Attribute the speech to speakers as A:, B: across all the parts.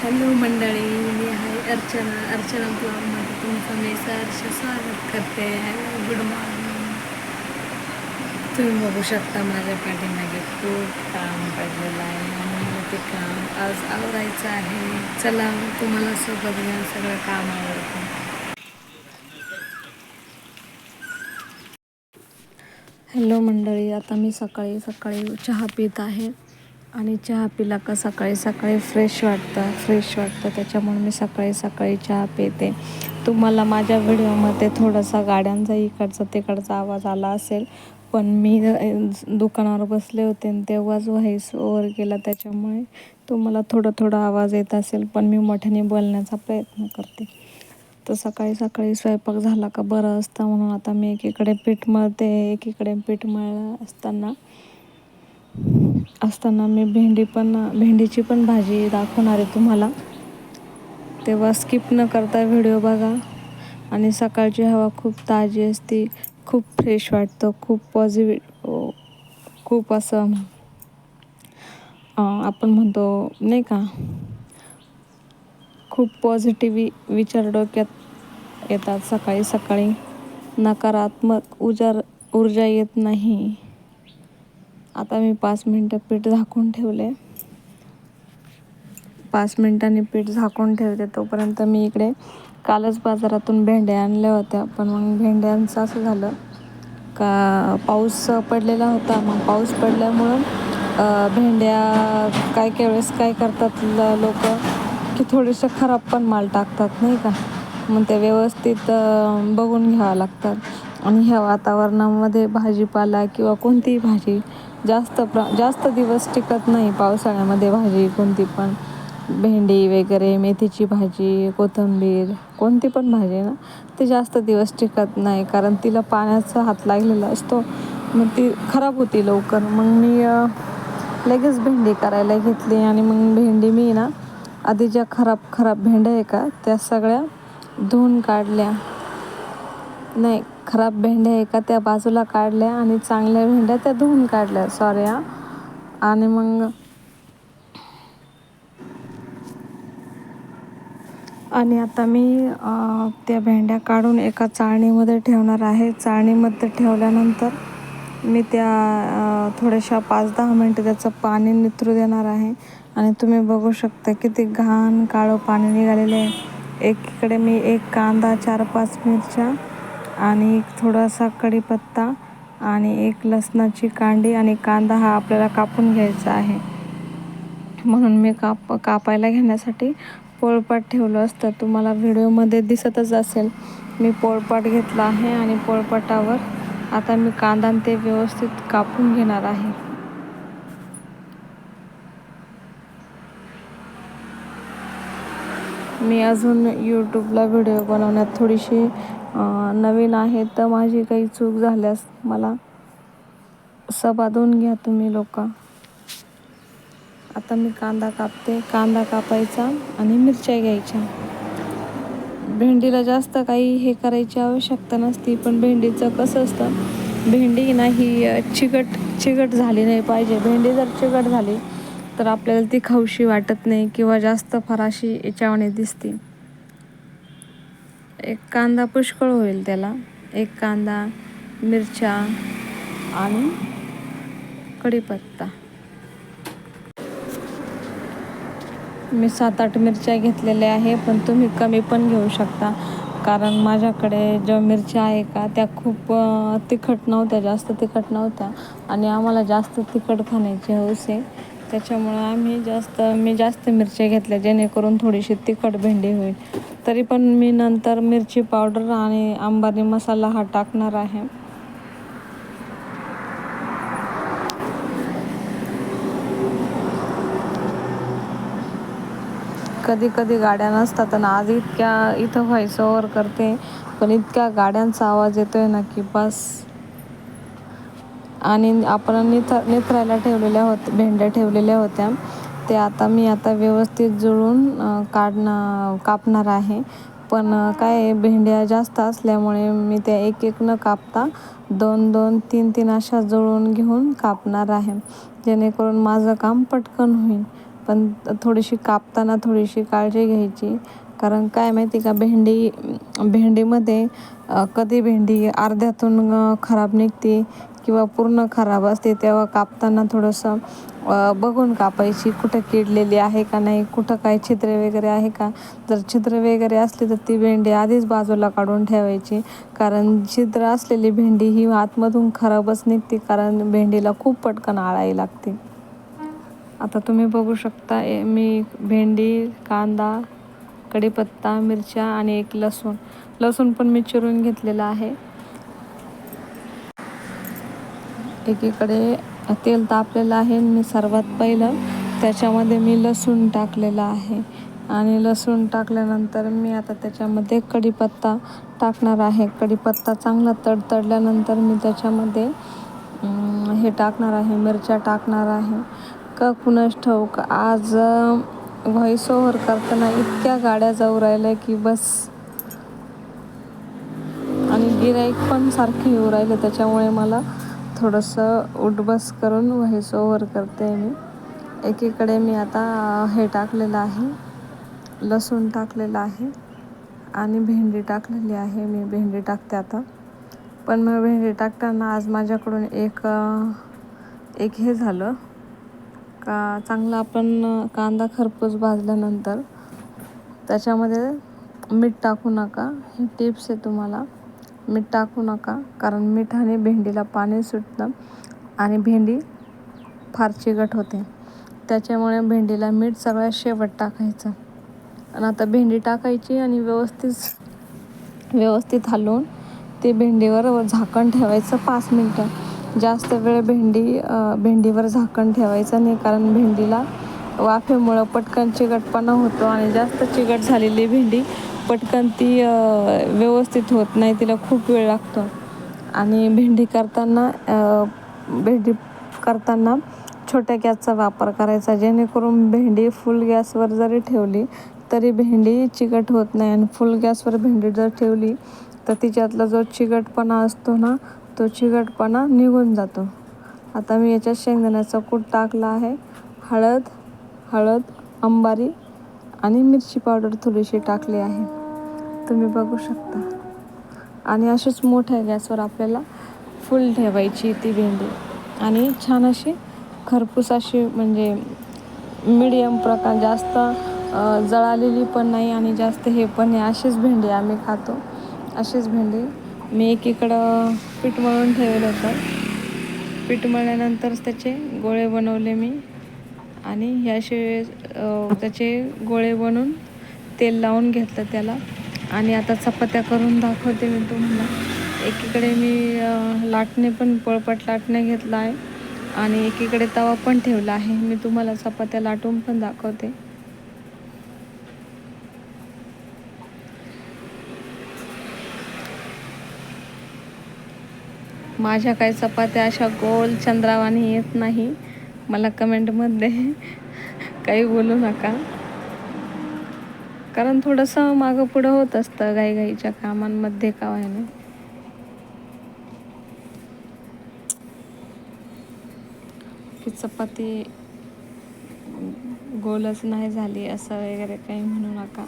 A: Hello मंडळी मी आहे अर्चना. अर्चना ब्लॉगमध्ये तुमचं मी सहर्ष स्वागत करते. हॅलो गुड मॉर्निंग तुम्ही बघू शकता माझ्या पाठीमागे खूप काम पडलेलं आहे आणि मला ते काम आज आवरायचं आहे. चला तुम्हाला सोबत घेऊन सगळं काम आवडतं हॅलो मंडळी आता मी सकाळी सकाळी चहा पित आहे. आणि चहा पिला का सकाळी सकाळी फ्रेश वाटतं फ्रेश वाटतं. त्याच्यामुळे मी सकाळी सकाळी चहा पिते. तुम्हाला माझ्या व्हिडिओमध्ये थोडासा गाड्यांचा इकडचा तिकडचा आवाज आला असेल पण मी दुकानावर बसले होते आणि तेव्हाच व्हाईस ओवर केला. त्याच्यामुळे तुम्हाला थोडा थोडा आवाज येत असेल पण मी मोठ्याने बोलण्याचा प्रयत्न करते. तर सकाळी सकाळी स्वयंपाक झाला का बरं असतं म्हणून आता मी एकीकडे पीठ मळते एकीकडे पीठ मळलं असताना असताना मी भेंडी पण भेंडीची पण भाजी दाखवणार आहे तुम्हाला. तेव्हा स्किप न करता व्हिडिओ बघा. आणि सकाळची हवा खूप ताजी असते. खूप फ्रेश वाटतं. खूप पॉझिटिव्ह हो, खूप असं आपण म्हणतो नाही का? खूप पॉझिटिव्ह विचार डोक्यात येतात सकाळी सकाळी. नकारात्मक उजार ऊर्जा येत नाही. आता मी पाच मिनटं पीठ झाकून ठेवले. पाच मिनटांनी पीठ झाकून ठेवते. तोपर्यंत मी इकडे कालच बाजारातून भेंड्या आणल्या होत्या. पण मग भेंड्यांचं असं झालं का पाऊस पडलेला होता. मग पाऊस पडल्यामुळं भेंड्या काय काय वेळेस काय करतात लोक की थोडेसे खराब पण माल टाकतात नाही का? मग ते व्यवस्थित बघून घ्यावं लागतात. आणि ह्या वातावरणामध्ये भाजीपाला किंवा कोणतीही भाजी जास्त प्र जास्त दिवस टिकत नाही पावसाळ्यामध्ये भाजी कोणती पण. भेंडी वगैरे मेथीची भाजी कोथिंबीर कोणती पण भाजी ना ती जास्त दिवस टिकत नाही. कारण तिला पाण्याचा हात लागलेला असतो. मग ती खराब होती लवकर. मग मी लगेच भेंडी करायला घेतली आणि मग भेंडी मी ना आधी ज्या खराब खराब भेंड्या आहे का त्या सगळ्या धुवून काढल्या. नाही खराब भेंड्या एका त्या बाजूला काढल्या आणि चांगल्या भेंड्या त्या धुवून काढल्या. सॉरी हां. आणि मग आणि आता मी त्या भेंड्या काढून एका चाळणीमध्ये ठेवणार आहे. चाळणीमध्ये ठेवल्यानंतर मी त्या थोड्याशा पाच दहा मिनटं त्याचं पाणी नितरू देणार आहे. आणि तुम्ही बघू शकता किती घाण काळं पाणी निघालेलं आहे. एकीकडे मी एक कांदा चार पाच मिरच्या आणि एक थोडासा कढीपत्ता आणि एक लसणाची कांडी आणि कांदा हा आपल्याला कापून घ्यायचा आहे. म्हणून मी काप कापायला घेण्यासाठी पोळपाट ठेवलं असतं. तुम्हाला व्हिडिओमध्ये दिसतच असेल. मी पोळपाट घेतला आहे आणि पोळपाटावर आता मी कांदा ते व्यवस्थित कापून घेणार आहे. मी अजून यूट्यूबला व्हिडिओ बनवण्यात थोडीशी नवीन आहे तर माझी काही चूक झाल्यास मला सबाधून घ्या तुम्ही लोक. आता मी कांदा कापते. कांदा कापायचा आणि मिरच्या घ्यायच्या. भेंडीला जास्त काही हे करायची आवश्यकता नसती पण भेंडीचं कसं असतं भेंडी नाही चिकट चिकट झाली नाही पाहिजे. भेंडी जर चिकट झाली तर आपल्याला ती खाऊशी वाटत नाही किंवा जास्त फराशी याच्यावाने दिसते. एक कांदा पुष्कळ होईल त्याला. एक कांदा मिरच्या आणि कढीपत्ता मी सात आठ मिरच्या घेतलेल्या आहे पण तुम्ही कमी पण घेऊ शकता. कारण माझ्याकडे ज्या मिरच्या आहे का त्या खूप तिखट नव्हत्या जास्त तिखट नव्हत्या. आणि आम्हाला जास्त तिखट खाण्याची हौस आहे. त्याच्यामुळं आम्ही जास्त मी जास्त मिरच्या घेतल्या जेणेकरून थोडीशी तिखट भेंडी होईल. तरी पण मी नंतर मिरची पावडर आणि आंबानी मसाला हा टाकणार आहे. कधी कधी गाड्या नसतात आणि आज इतक्या इथं व्हॉइस ओव्हर करते पण इतक्या गाड्यांचा आवाज येतोय ना की बस. आणि आपण निथ निथरायला ठेवलेल्या होत भेंड्या ठेवलेल्या होत्या. ते आता मी आता व्यवस्थित जुळून काढणं कापणार आहे. पण काय भेंड्या जास्त असल्यामुळे मी त्या एक एक न कापता दोन दोन तीन तीन अशा जुळून घेऊन कापणार आहे. जेणेकरून माझं काम पटकन होईल. पण थोडीशी कापताना थोडीशी काळजी घ्यायची. कारण काय माहिती का भेंडी भेंडीमध्ये कधी भेंडी अर्ध्यातून खराब निघते किंवा पूर्ण खराब असते तेव्हा कापताना थोडंसं बघून कापायची कुठं किडलेली आहे का नाही कुठं काय छिद्रे वगैरे आहे का? जर छिद्र वगैरे असली तर ती भेंडी आधीच बाजूला काढून ठेवायची. कारण छिद्र असलेली भेंडी ही आतमधून खराबच निघते कारण भेंडीला खूप पटकन आळाई लागते. आता तुम्ही बघू शकता मी भेंडी कांदा कढीपत्ता मिरच्या आणि एक लसूण. लसूण पण मी चिरून घेतलेला आहे. एकीकडे तेल तापलेलं आहे मी सर्वात पहिलं. त्याच्यामध्ये मी लसूण टाकलेलं आहे. आणि लसूण टाकल्यानंतर मी आता त्याच्यामध्ये कढीपत्ता टाकणार आहे. कढीपत्ता चांगला तडतडल्यानंतर मी त्याच्यामध्ये हे टाकणार आहे मिरच्या टाकणार आहे. का कुणास ठाऊक आज व्हॉइस ओव्हर करताना इतक्या गाड्या जाऊ राहिल्या की बस. आणि गिराईक पण सारखी येऊ राहिलं त्याच्यामुळे मला थोडंसं उठबस करून व्हॉइस ओव्हर करते मी. एकीकडे मी आता हे टाकलेलं आहे. लसूण टाकलेलं आहे. आणि भेंडी टाकलेली आहे. मी भेंडी टाकते आता. पण मग भेंडी टाकताना आज माझ्याकडून एक एक हे झालं. का चांगला आपण कांदा खरपूस भाजल्यानंतर त्याच्यामध्ये मीठ टाकू नका. ही टिप्स आहे तुम्हाला. मीठ टाकू नका कारण मिठाने भेंडीला पाणी सुटतं आणि भेंडी फार चिकट होते. त्याच्यामुळे भेंडीला मीठ सगळ्यात शेवट टाकायचं. आणि आता भेंडी टाकायची आणि व्यवस्थित व्यवस्थित हलवून ते भेंडीवर झाकण ठेवायचं पाच मिनटं. जास्त वेळ भेंडी भेंडीवर झाकण ठेवायचं नाही कारण भेंडीला वाफेमुळं पटकन चिकटपणा होतो आणि जास्त चिकट झालेली भेंडी पटकन ती व्यवस्थित होत नाही तिला खूप वेळ लागतो. आणि भेंडी करताना भेंडी करताना छोट्या गॅसचा वापर करायचा जेणेकरून भेंडी फुल गॅसवर जरी ठेवली तरी भेंडी चिकट होत नाही. आणि फुल गॅसवर भेंडी जर ठेवली तर तिच्यातला जो चिकटपणा असतो ना तो चिकटपणा निघून जातो. आता मी याच्यात शेंगदाण्याचा कूट टाकला आहे. हळद हळद अंबारी आणि मिरची पावडर थोडीशी टाकली आहे. तुम्ही बघू शकता. आणि अशीच मोठ्या गॅसवर आपल्याला फुल ठेवायची ती भेंडी. आणि छान अशी खरपूस अशी म्हणजे मिडियम प्रकार जास्त जळालेली पण नाही आणि जास्त हे पण नाही. अशीच भेंडी आम्ही खातो. अशीच भेंडी मी एकीकडं पीठ मळून ठेवलं होतं. पीठ मळल्यानंतरच त्याचे गोळे बनवले मी. आणि ह्याशिवाय त्याचे गोळे बनवून तेल लावून घेतलं त्याला. आणि आता चपात्या करून दाखवते मी तुम्हाला. एकीकडे मी लाटणे पण पळपट लाटणे घेतला आहे. आणि एकीकडे तवा पण ठेवला आहे. मी तुम्हाला चपात्या लाटून पण दाखवते. माझ्या काही चपात्या अशा गोल चंद्रावानी येत नाही. मला कमेंटमध्ये काही बोलू नका. कारण थोडंसं मागं पुढं होत असतं घाईघाईच्या कामांमध्ये का व्हायनं की चपाती गोलच नाही झाली असं वगैरे काही म्हणू नका.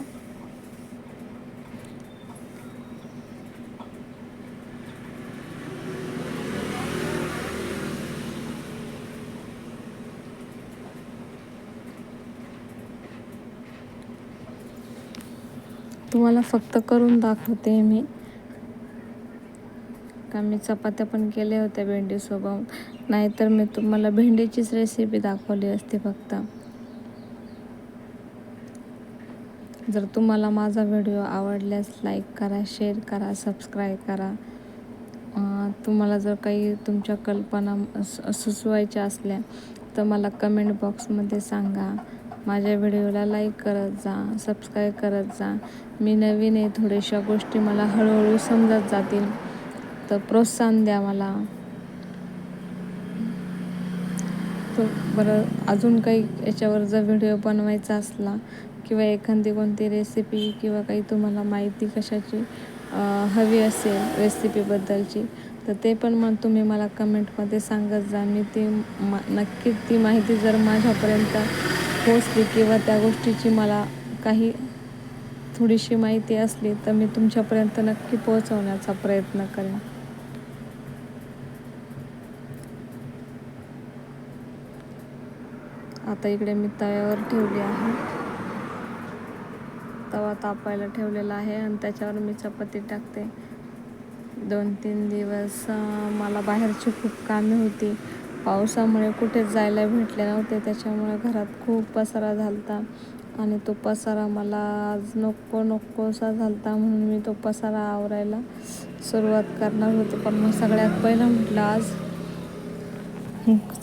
A: तुम्हाला फक्त करून दाखवते मी. का मी चपात्या पण केल्या होत्या भेंडीसोबत. नाहीतर मी तुम्हाला भेंडीचीच रेसिपी दाखवली असते फक्त. जर तुम्हाला माझा व्हिडिओ आवडल्यास लाईक करा शेअर करा सबस्क्राईब करा. तुम्हाला जर काही तुमच्या कल्पना सुचवायच्या असल्या तर मला कमेंट बॉक्समध्ये सांगा. माझ्या व्हिडिओला लाईक करत जा सबस्क्राईब करत जा. मी नवीन आहे थोड्याशा गोष्टी मला हळूहळू समजत जातील. तर प्रोत्साहन द्या मला. तर बरं अजून काही याच्यावर जर व्हिडिओ बनवायचा असला किंवा एखादी कोणती रेसिपी किंवा काही तुम्हाला माहिती कशाची हवी असेल रेसिपीबद्दलची तर ते पण मग तुम्ही मला कमेंटमध्ये सांगत जा. मी ती मा नक्कीच ती माहिती जर माझ्यापर्यंत पोचली किंवा त्या गोष्टीची मला काही थोडीशी माहिती असली तर मी तुमच्यापर्यंत नक्की पोहोचवण्याचा प्रयत्न करेन. आता इकडे मी तव्यावर ठेवली आहे. तवा तापायला ठेवलेला आहे आणि त्याच्यावर मी चपाती टाकते. दोन तीन दिवस मला बाहेरची खूप कामे होती. पावसामुळे कुठेच जायला भेटले नव्हते त्याच्यामुळे घरात खूप पसारा झाला आणि तो पसारा मला आज नको नकोसा झाला म्हणून मी तो पसारा आवरायला सुरुवात करणार होते. पण मग सगळ्यात पहिलं म्हटलं आज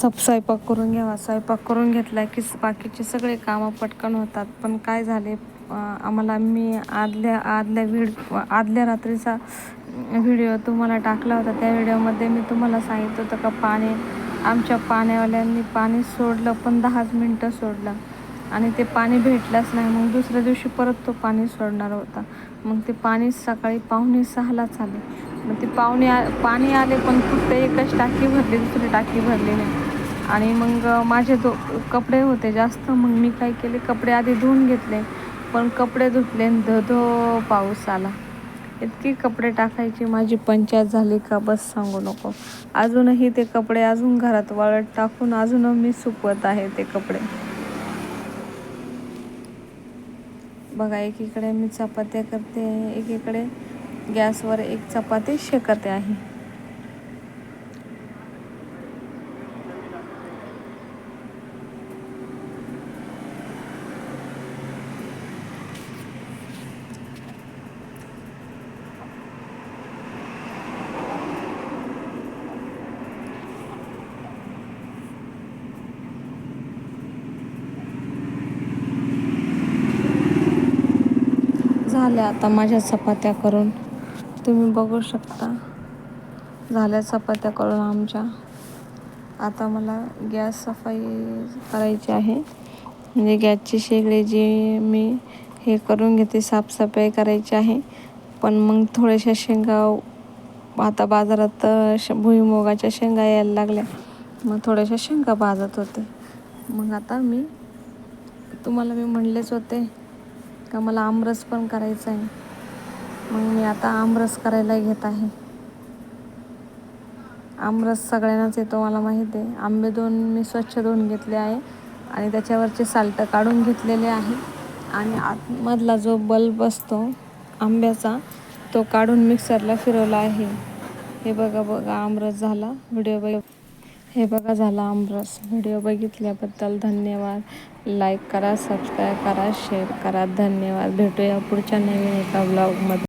A: सब स्वयंपाक करून घ्यावा. स्वयंपाक करून घेतला की बाकीचे सगळे कामं पटकन होतात. पण काय झाले आम्हाला मी आदल्या आदल्या व्हिड आदल्या रात्रीचा व्हिडिओ तुम्हाला टाकला होता. त्या व्हिडिओमध्ये मी तुम्हाला सांगितलं होतं का पाणी आमच्या पाण्यावाल्यांनी पाणी सोडलं पण दहाच मिनटं सोडलं. आणि ते पाणी भेटलंच नाही. मग दुसऱ्या दिवशी परत तो पाणी सोडणार होता. मग ते पाणी सकाळी पाहुणे सहालाच आले. मग ते पाहुणे आ पाणी आले पण फक्त एकच टाकी भरली दुसरी टाकी भरली नाही. आणि मग माझे दो कपडे होते जास्त. मग मी काय केले कपडे आधी धुवून घेतले. पण कपडे धुतले धो पाऊस आला. इतकी कपडे टाकायची माझी पंचायत झाली का बस सांगू नको. अजूनही ते कपडे अजून घरात वाळत टाकून अजून मी सुकवत आहे ते कपडे. बघा एकीकडे मी चपात्या करते एकीकडे गॅसवर एक चपाती शेकते आहे. झाल्या आता माझ्या चपात्या करून. तुम्ही बघू शकता. झाल्या चपात्या करून आमच्या. आता मला गॅस सफाई करायची आहे. म्हणजे गॅसची शेगडी जी मी हे करून घेते साफसफाई करायची आहे. पण मग थोड्याशा शेंगा आता बाजारात श भुईमुगाच्या शेंगा यायला लागल्या. मग थोड्याशा शेंगा भाजत होते. मग आता मी तुम्हाला मी म्हणलेच होते का मला आमरस पण करायचा आहे मग मी आता आमरस करायला घेत आहे. आमरस सगळ्यांनाच येतो मला माहीत आहे. आंबे दोन मी स्वच्छ धुवून घेतले आहे आणि त्याच्यावरचे साल्टं काढून घेतलेले आहे. आणि आतमधला जो बल्ब असतो आंब्याचा तो काढून मिक्सरला फिरवला आहे. हे बघा बघा आमरस झाला. व्हिडिओ बघ हे बघा झाला आमरस. व्हिडिओ बघितल्याबद्दल धन्यवाद. लाईक करा सबस्क्राईब करा शेअर करा. धन्यवाद. भेटूया पुढच्या नवीन एका ब्लॉगमध्ये